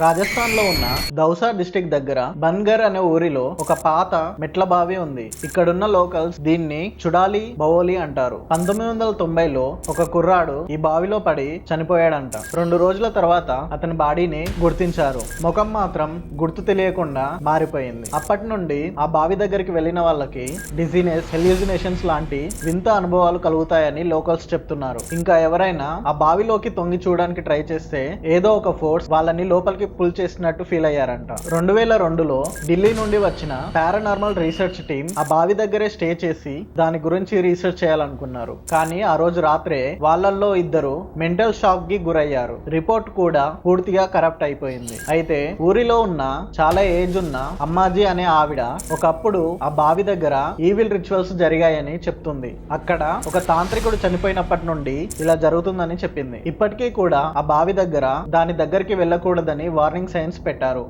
రాజస్థాన్లో ఉన్న దౌసా డిస్టిక్ దగ్గర బన్గర్ అనే ఊరిలో ఒక పాత మెట్ల బావి ఉంది. ఇక్కడున్న లోకల్స్ దీన్ని చుడాలి బవోలి అంటారు. పంతొమ్మిది వందల తొంభైలో ఒక కుర్రాడు ఈ బావిలో పడి చనిపోయాడంట. రెండు రోజుల తర్వాత అతని బాడీని గుర్తించారు. ముఖం మాత్రం గుర్తు తెలియకుండా మారిపోయింది. అప్పటి నుండి ఆ బావి దగ్గరికి వెళ్ళిన వాళ్ళకి డిజీనెస్ హెల్యూజినేషన్స్ లాంటి వింత అనుభవాలు కలుగుతాయని లోకల్స్ చెప్తున్నారు. ఇంకా ఎవరైనా ఆ బావిలోకి తొంగి చూడడానికి ట్రై చేస్తే ఏదో ఒక ఫోర్స్ వాళ్ళని లోపలికి పుల్ చేసినట్టు ఫీల్ అయ్యారంట. రెండు వేల రెండులో ఢిల్లీ నుండి వచ్చిన పారానార్మల్ రీసెర్చ్ టీం ఆ బావి దగ్గరే స్టే చేసి దాని గురించి రీసెర్చ్ చేయాలనుకున్నారు. కానీ ఆ రోజు రాత్రే వాళ్ళల్లో ఇద్దరు మెంటల్ షాక్కి గురయ్యారు. రిపోర్ట్ కూడా పూర్తిగా కరప్ట్ అయిపోయింది. అయితే ఊరిలో ఉన్న చాలా ఏజ్ ఉన్న అమ్మాజీ అనే ఆవిడ ఒకప్పుడు ఆ బావి దగ్గర ఈవిల్ రిచువల్స్ జరిగాయని చెప్తుంది. అక్కడ ఒక తాంత్రికుడు చనిపోయినప్పటి నుండి ఇలా జరుగుతుందని చెప్పింది. ఇప్పటికీ కూడా ఆ బావి దగ్గర దాని దగ్గరికి వెళ్ళకూడదని వార్నింగ్ సైన్స్ పెట్టారు.